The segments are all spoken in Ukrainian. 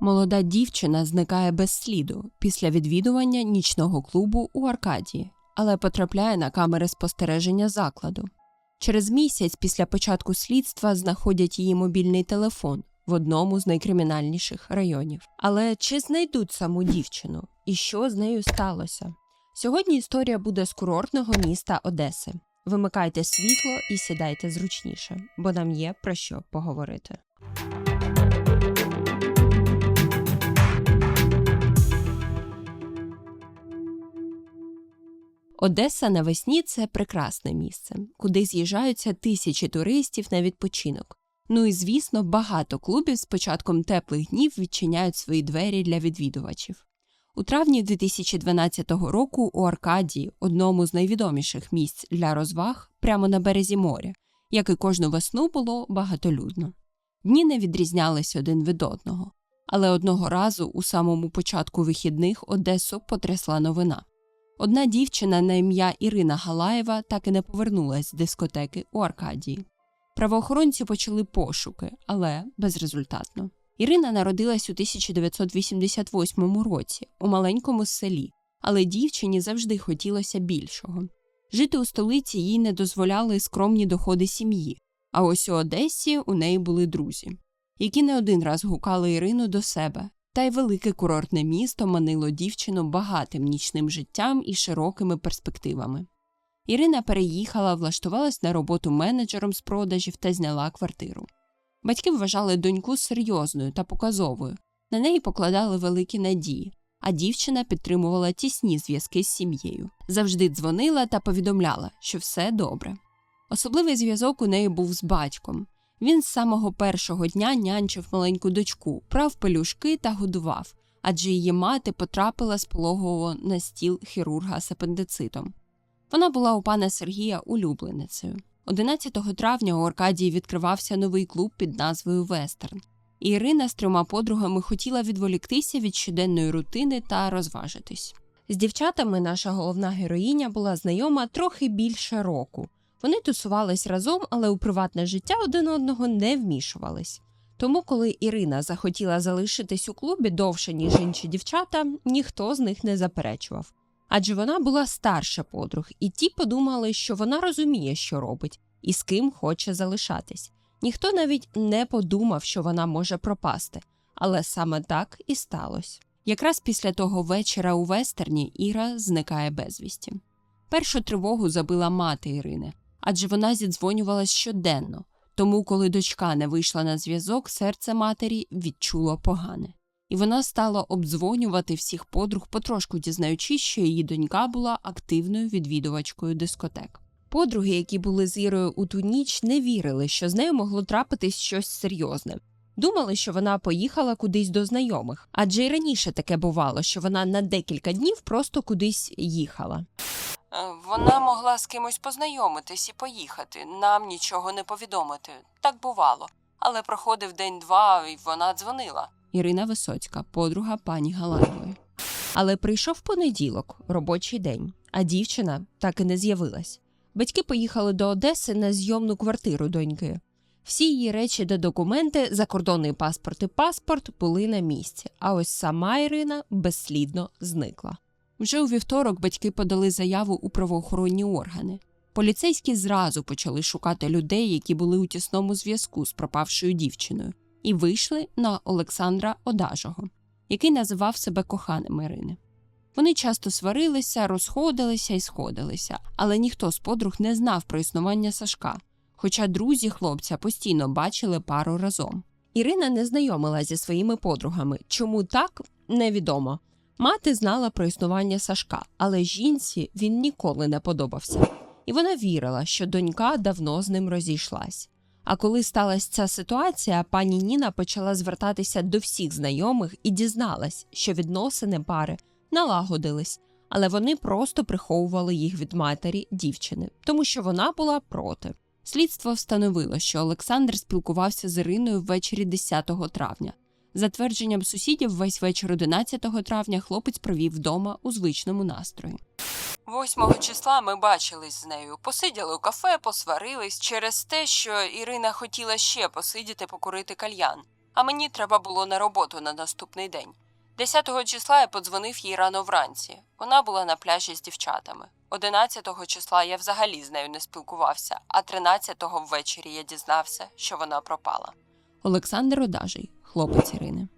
Молода дівчина зникає без сліду після відвідування нічного клубу у Аркадії, але потрапляє на камери спостереження закладу. Через місяць після початку слідства знаходять її мобільний телефон в одному з найкримінальніших районів. Але чи знайдуть саму дівчину і що з нею сталося? Сьогодні історія буде з курортного міста Одеси. Вимикайте світло і сідайте зручніше, бо нам є про що поговорити. Одеса навесні це прекрасне місце, куди з'їжджаються тисячі туристів на відпочинок. Ну і звісно, багато клубів з початком теплих днів відчиняють свої двері для відвідувачів. У травні 2012 року у Аркадії, одному з найвідоміших місць для розваг, прямо на березі моря, як і кожну весну було багатолюдно. Дні не відрізнялись один від одного, але одного разу у самому початку вихідних Одесу потрясла новина. Одна дівчина на ім'я Ірина Галаєва так і не повернулась з дискотеки у Аркадії. Правоохоронці почали пошуки, але безрезультатно. Ірина народилась у 1988 році у маленькому селі, але дівчині завжди хотілося більшого. Жити у столиці їй не дозволяли скромні доходи сім'ї, а ось у Одесі у неї були друзі, які не один раз гукали Ірину до себе, та й велике курортне місто манило дівчину багатим нічним життям і широкими перспективами. Ірина переїхала, влаштувалась на роботу менеджером з продажів та зняла квартиру. Батьки вважали доньку серйозною та показовою, на неї покладали великі надії, а дівчина підтримувала тісні зв'язки з сім'єю, завжди дзвонила та повідомляла, що все добре. Особливий зв'язок у неї був з батьком. Він з самого першого дня нянчив маленьку дочку, прав пелюшки та годував, адже її мати потрапила з пологового на стіл хірурга з апендицитом. Вона була у пана Сергія улюбленицею. 11 травня у Аркадії відкривався новий клуб під назвою Вестерн. І Ірина з трьома подругами хотіла відволіктися від щоденної рутини та розважитись. З дівчатами наша головна героїня була знайома трохи більше року. Вони тусувались разом, але у приватне життя один одного не вмішувались. Тому, коли Ірина захотіла залишитись у клубі довше, ніж інші дівчата, ніхто з них не заперечував. Адже вона була старша подруг, і ті подумали, що вона розуміє, що робить, і з ким хоче залишатись. Ніхто навіть не подумав, що вона може пропасти, але саме так і сталося. Якраз після того вечора у вестерні Іра зникає безвісті. Першу тривогу забила мати Ірини, адже вона зідзвонювалась щоденно, тому, коли дочка не вийшла на зв'язок, серце матері відчуло погане. І вона стала обдзвонювати всіх подруг, потрошку дізнаючись, що її донька була активною відвідувачкою дискотек. Подруги, які були з Ірою у ту ніч, не вірили, що з нею могло трапитись щось серйозне. Думали, що вона поїхала кудись до знайомих, адже й раніше таке бувало, що вона на декілька днів просто кудись їхала. Вона могла з кимось познайомитись і поїхати, нам нічого не повідомити. Так бувало. Але проходив день-два, і вона дзвонила. Ірина Висоцька, подруга пані Галаєвої. Але прийшов понеділок, робочий день, а дівчина так і не з'явилась. Батьки поїхали до Одеси на зйомну квартиру доньки. Всі її речі та документи, закордонний паспорт і паспорт були на місці, а ось сама Ірина безслідно зникла. Вже у вівторок батьки подали заяву у правоохоронні органи. Поліцейські зразу почали шукати людей, які були у тісному зв'язку з пропавшою дівчиною, і вийшли на Олександра Одажого, який називав себе коханим Ірини. Вони часто сварилися, розходилися і сходилися, але ніхто з подруг не знав про існування Сашка, хоча друзі хлопця постійно бачили пару разом. Ірина не знайомила зі своїми подругами. Чому так невідомо. Мати знала про існування Сашка, але жінці він ніколи не подобався, і вона вірила, що донька давно з ним розійшлась. А коли сталася ця ситуація, пані Ніна почала звертатися до всіх знайомих і дізналась, що відносини пари налагодились, але вони просто приховували їх від матері дівчини, тому що вона була проти. Слідство встановило, що Олександр спілкувався з Іриною ввечері 10 травня. За твердженням сусідів, весь вечір 11 травня хлопець провів вдома у звичному настрої. 8 числа ми бачились з нею. Посиділи у кафе, посварились через те, що Ірина хотіла ще посидіти покурити кальян. а мені треба було на роботу на наступний день. 10-го числа я подзвонив їй рано вранці. Вона була на пляжі з дівчатами. 11-го числа я взагалі з нею не спілкувався, а 13-го ввечері я дізнався, що вона пропала. Олександр Одажий, хлопець Ірини.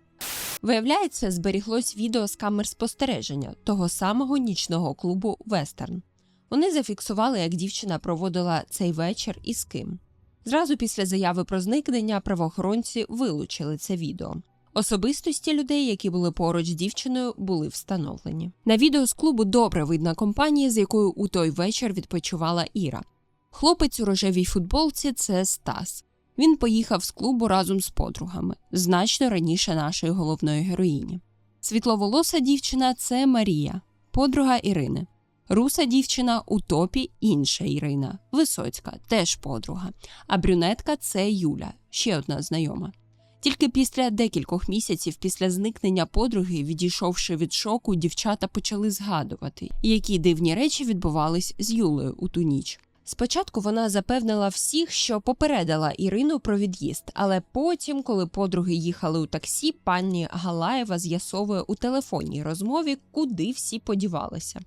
Виявляється, зберіглось відео з камер спостереження того самого нічного клубу Вестерн. Вони зафіксували, як дівчина проводила цей вечір і з ким. Зразу після заяви про зникнення правоохоронці вилучили це відео. Особистості людей, які були поруч з дівчиною, були встановлені. На відео з клубу добре видна компанія, з якою у той вечір відпочивала Іра. Хлопець у рожевій футболці це Стас. Він поїхав з клубу разом з подругами, значно раніше нашої головної героїні. Світловолоса дівчина це Марія, подруга Ірини. Руса дівчина у топі інша Ірина, Висоцька, теж подруга. А брюнетка це Юля, ще одна знайома. Тільки після декількох місяців після зникнення подруги, відійшовши від шоку, дівчата почали згадувати, які дивні речі відбувались з Юлею у ту ніч. Спочатку вона запевнила всіх, що попередила Ірину про від'їзд, але потім, коли подруги їхали у таксі, пані Галаєва з'ясовує у телефонній розмові, куди всі подівалися.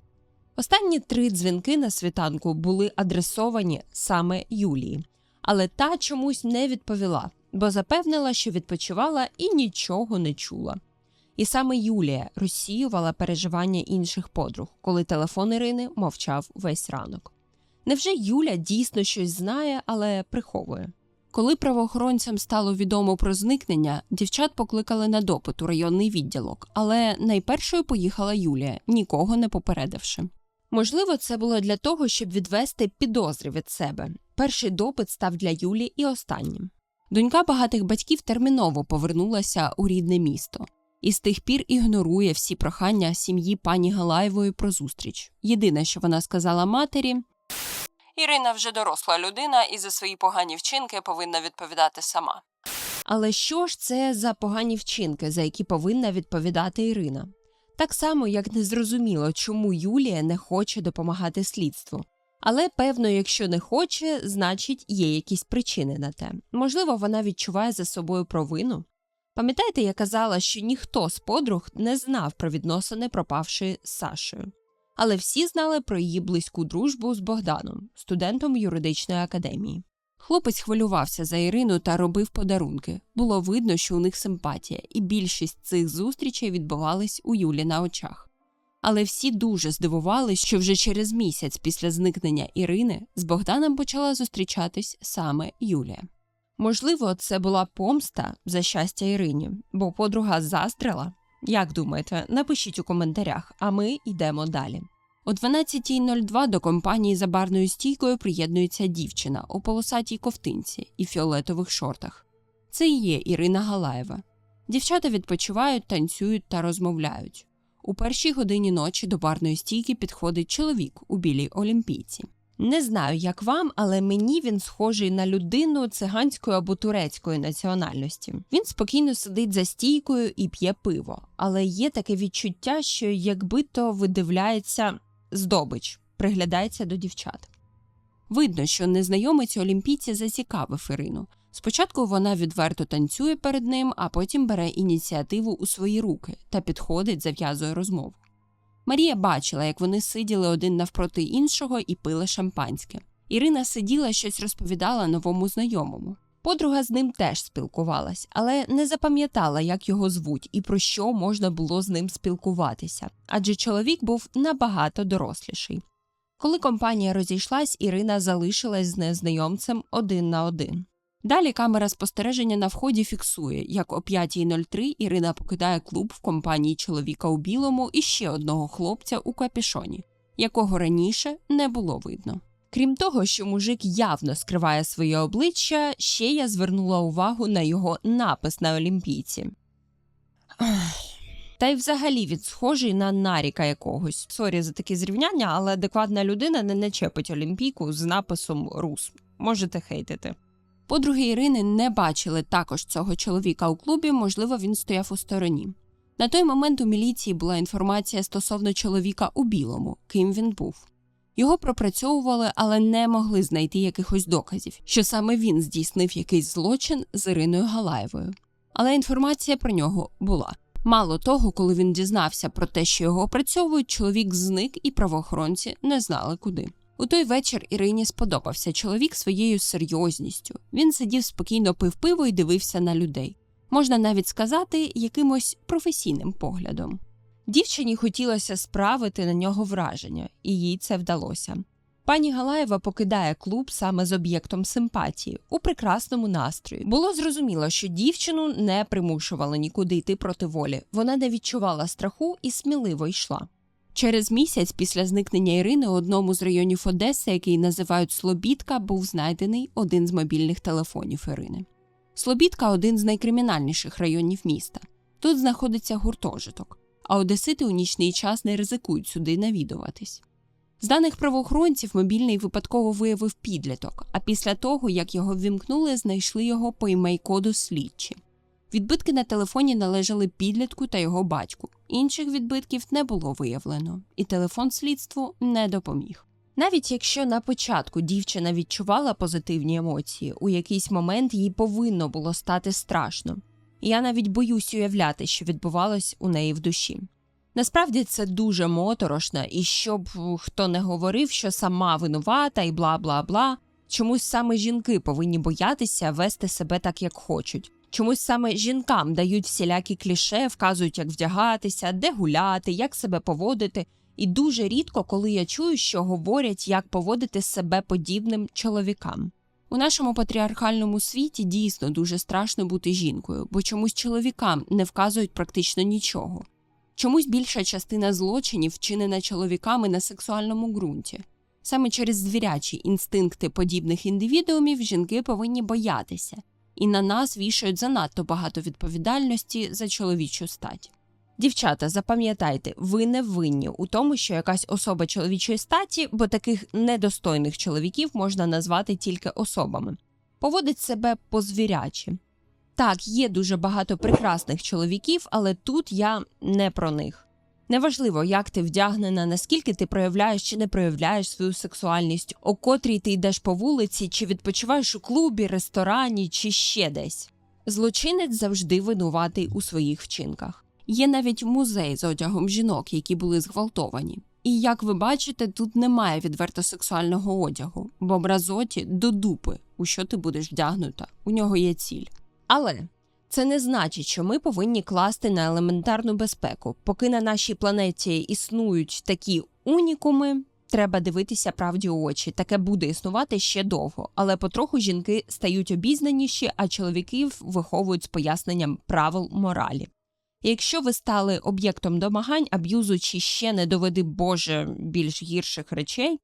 Останні три дзвінки на світанку були адресовані саме Юлії, але та чомусь не відповіла, бо запевнила, що відпочивала і нічого не чула. І саме Юлія розсіювала переживання інших подруг, коли телефон Ірини мовчав весь ранок. Невже Юля дійсно щось знає, але приховує? Коли правоохоронцям стало відомо про зникнення, дівчат покликали на допит у районний відділок, але найпершою поїхала Юлія, нікого не попередивши. Можливо, це було для того, щоб відвести підозри від себе. Перший допит став для Юлі і останнім. Донька багатих батьків терміново повернулася у рідне місто і з тих пір ігнорує всі прохання сім'ї пані Галаєвої про зустріч. Єдине, що вона сказала матері, Ірина вже доросла людина і за свої погані вчинки повинна відповідати сама. Але що ж це за погані вчинки, за які повинна відповідати Ірина? Так само, як незрозуміло, чому Юлія не хоче допомагати слідству. Але певно, якщо не хоче, значить є якісь причини на те. Можливо, вона відчуває за собою провину. Пам'ятаєте, я казала, що ніхто з подруг не знав про відносини пропавшої з Сашею. Але всі знали про її близьку дружбу з Богданом, студентом юридичної академії. Хлопець хвилювався за Ірину та робив подарунки. Було видно, що у них симпатія, і більшість цих зустрічей відбувались у Юлі на очах. Але всі дуже здивувалися, що вже через місяць після зникнення Ірини з Богданом почала зустрічатись саме Юлія. Можливо, це була помста за щастя Ірині, бо подруга заздрила. Як думаєте, напишіть у коментарях, а ми йдемо далі. О 12.02 до компанії за барною стійкою приєднується дівчина у полосатій ковтинці і фіолетових шортах. Це і є Ірина Галаєва. Дівчата відпочивають, танцюють та розмовляють. У першій годині ночі до барної стійки підходить чоловік у білій олімпійці. Не знаю, як вам, але мені він схожий на людину циганської або турецької національності. Він спокійно сидить за стійкою і п'є пиво, але є таке відчуття, що якби то видивляється здобич, приглядається до дівчат. Видно, що незнайомець олімпійці зацікавив Ірину. Спочатку вона відверто танцює перед ним, а потім бере ініціативу у свої руки та підходить, зав'язує розмову. Марія бачила, як вони сиділи один навпроти іншого і пили шампанське. Ірина сиділа щось розповідала новому знайомому. Подруга з ним теж спілкувалась, але не запам'ятала, як його звуть і про що можна було з ним спілкуватися, адже чоловік був набагато доросліший. Коли компанія розійшлась, Ірина залишилась з незнайомцем один на один. Далі камера спостереження на вході фіксує, як о 5.03 Ірина покидає клуб в компанії чоловіка у білому і ще одного хлопця у капішоні, якого раніше не було видно. Крім того, що мужик явно скриває своє обличчя, ще я звернула увагу на його напис на олімпійці. Та й взагалі він схожий на наріка якогось. Сорі за такі зрівняння, але адекватна людина не начепить олімпійку з написом Рус. Можете хейтити. Подруги Ірини не бачили також цього чоловіка у клубі, можливо, він стояв у стороні. На той момент у міліції була інформація стосовно чоловіка у білому, ким він був. Його пропрацьовували, але не могли знайти якихось доказів, що саме він здійснив якийсь злочин з Іриною Галаєвою. Але інформація про нього була. Мало того, коли він дізнався про те, що його опрацьовують, чоловік зник і правоохоронці не знали куди. У той вечір Ірині сподобався чоловік своєю серйозністю. Він сидів спокійно пив пиво і дивився на людей. Можна навіть сказати, якимось професійним поглядом. Дівчині хотілося справити на нього враження, і їй це вдалося. Пані Галаєва покидає клуб саме з об'єктом симпатії у прекрасному настрої. Було зрозуміло, що дівчину не примушували нікуди йти проти волі. Вона не відчувала страху і сміливо йшла. Через місяць після зникнення Ірини у одному з районів Одеси, який називають Слобідка, був знайдений один з мобільних телефонів Ірини. Слобідка один з найкримінальніших районів міста. Тут знаходиться гуртожиток, а одесити у нічний час не ризикують сюди навідуватись. З даних правоохоронців мобільний випадково виявив підліток, а після того, як його ввімкнули, знайшли його по імей-коду слідчі. Відбитки на телефоні належали підлітку та його батьку. Інших відбитків не було виявлено, і телефон слідству не допоміг. Навіть якщо на початку дівчина відчувала позитивні емоції, у якийсь момент їй повинно було стати страшно. Я навіть боюсь уявляти, що відбувалось у неї в душі. Насправді це дуже моторошно, і щоб хто не говорив, що сама винувата і бла бла бла, чомусь саме жінки повинні боятися вести себе так, як хочуть. Чомусь саме жінкам дають всілякі кліше, вказують, як вдягатися, де гуляти, як себе поводити. І дуже рідко, коли я чую, що говорять, як поводити себе подібним чоловікам. У нашому патріархальному світі дійсно дуже страшно бути жінкою, бо чомусь чоловікам не вказують практично нічого. Чомусь більша частина злочинів вчинена чоловіками на сексуальному ґрунті. Саме через звірячі інстинкти подібних індивідуумів жінки повинні боятися, і на нас вішають занадто багато відповідальності за чоловічу стать. Дівчата, запам'ятайте, ви не винні у тому, що якась особа чоловічої статі, бо таких недостойних чоловіків можна назвати тільки особами, поводить себе по-звірячі. Так, є дуже багато прекрасних чоловіків, але тут я не про них. Неважливо, як ти вдягнена, наскільки ти проявляєш чи не проявляєш свою сексуальність, о котрій ти йдеш по вулиці, чи відпочиваєш у клубі, ресторані, чи ще десь. Злочинець завжди винуватий у своїх вчинках. Є навіть музей з одягом жінок, які були зґвалтовані. І як ви бачите, тут немає відверто сексуального одягу, бо мразоті до дупи, у що ти будеш вдягнута, у нього є ціль. Але це не значить, що ми повинні класти на елементарну безпеку. Поки на нашій планеті існують такі унікуми, треба дивитися правді у очі. Таке буде існувати ще довго, але потроху жінки стають обізнаніші, а чоловіків виховують з поясненням правил моралі. Якщо ви стали об'єктом домагань, аб'юзу чи ще не доведи Боже більш гірших речей,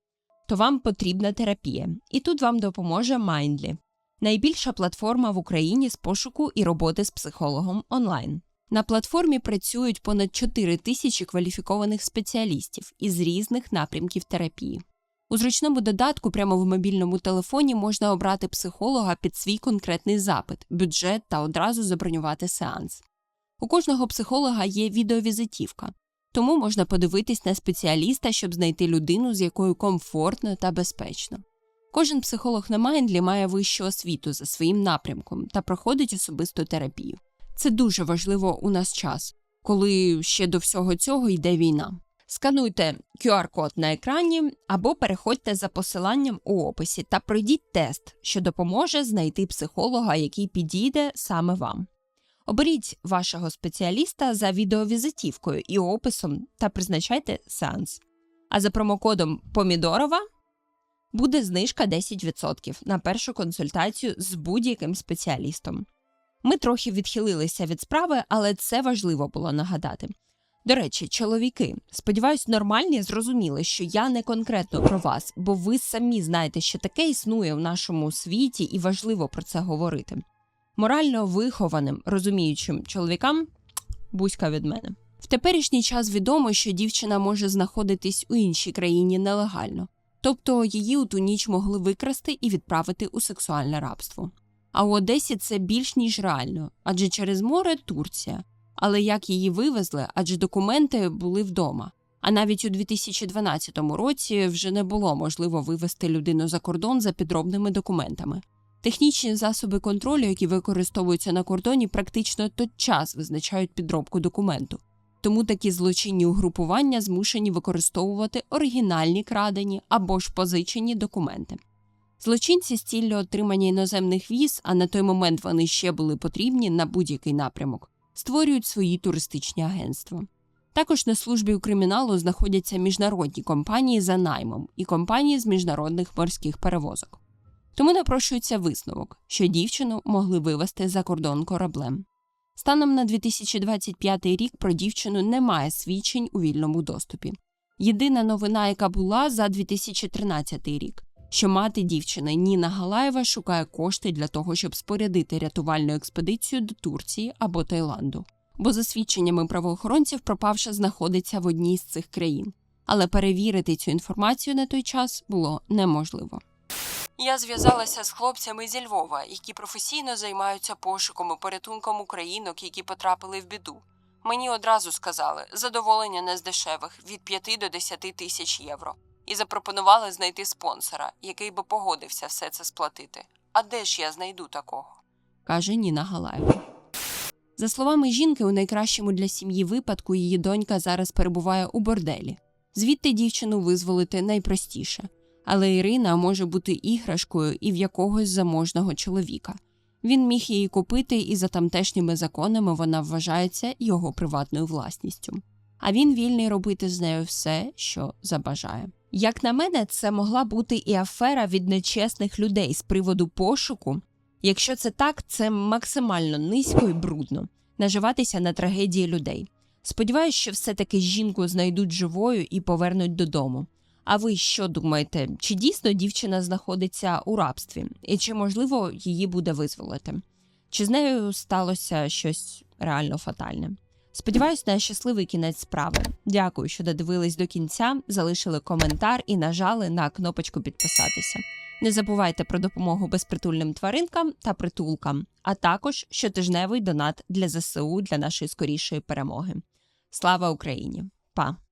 то вам потрібна терапія. І тут вам допоможе Mindly найбільша платформа в Україні з пошуку і роботи з психологом онлайн. На платформі працюють понад 4 тисячі кваліфікованих спеціалістів із різних напрямків терапії. У зручному додатку прямо в мобільному телефоні можна обрати психолога під свій конкретний запит, бюджет та одразу забронювати сеанс. У кожного психолога є відеовізитівка, тому можна подивитись на спеціаліста, щоб знайти людину, з якою комфортно та безпечно. Кожен психолог на Майндлі має вищу освіту за своїм напрямком та проходить особисту терапію. Це дуже важливо у нас час, коли ще до всього цього йде війна. Скануйте QR-код на екрані або переходьте за посиланням у описі та пройдіть тест, що допоможе знайти психолога, який підійде саме вам. Оберіть вашого спеціаліста за відеовізитівкою і описом та призначайте сеанс. А за промокодом Помідорова буде знижка 10% на першу консультацію з будь-яким спеціалістом. Ми трохи відхилилися від справи, але це важливо було нагадати. До речі, чоловіки, сподіваюсь, нормальні зрозуміли, що я не конкретно про вас, бо ви самі знаєте, що таке існує в нашому світі, і важливо про це говорити. Морально вихованим, розуміючим чоловікам бузька від мене. В теперішній час відомо, що дівчина може знаходитись у іншій країні нелегально, тобто її у ту ніч могли викрасти і відправити у сексуальне рабство. А у Одесі це більш ніж реально, адже через море Турція. Але як її вивезли, адже документи були вдома. А навіть у 2012 році вже не було можливо вивезти людину за кордон за підробними документами. Технічні засоби контролю, які використовуються на кордоні, практично тотчас визначають підробку документу. Тому такі злочинні угрупування змушені використовувати оригінальні крадені або ж позичені документи. Злочинці з ціллю отримання іноземних віз, а на той момент вони ще були потрібні на будь-який напрямок, створюють свої туристичні агентства. Також на службі у криміналу знаходяться міжнародні компанії за наймом і компанії з міжнародних морських перевозок. Тому напрошується висновок, що дівчину могли вивезти за кордон кораблем. Станом на 2025 рік про дівчину немає свідчень у вільному доступі. Єдина новина, яка була за 2013 рік, що мати дівчини Ніна Галаєва шукає кошти для того, щоб спорядити рятувальну експедицію до Турції або Таїланду. Бо, за свідченнями правоохоронців, пропавша знаходиться в одній з цих країн. Але перевірити цю інформацію на той час було неможливо. Я зв'язалася з хлопцями зі Львова, які професійно займаються пошуком і порятунком українок, які потрапили в біду. Мені одразу сказали задоволення не з дешевих від 5 до 10 тисяч євро, і запропонували знайти спонсора, який би погодився все це сплатити. А де ж я знайду такого? каже Ніна Галаєва. За словами жінки, у найкращому для сім'ї випадку її донька зараз перебуває у борделі. Звідти дівчину визволити найпростіше. Але Ірина може бути іграшкою і в якогось заможного чоловіка. Він міг її купити, і за тамтешніми законами вона вважається його приватною власністю. А він вільний робити з нею все, що забажає. Як на мене, це могла бути і афера від нечесних людей з приводу пошуку. Якщо це так, це максимально низько і брудно наживатися на трагедії людей. Сподіваюсь, що все-таки жінку знайдуть живою і повернуть додому. А ви що думаєте, чи дійсно дівчина знаходиться у рабстві, і чи можливо її буде визволити? Чи з нею сталося щось реально фатальне? Сподіваюсь на щасливий кінець справи. Дякую, що додивились до кінця, залишили коментар і нажали на кнопочку підписатися. Не забувайте про допомогу безпритульним тваринкам та притулкам, а також щотижневий донат для ЗСУ для нашої скорішої перемоги. Слава Україні! Па!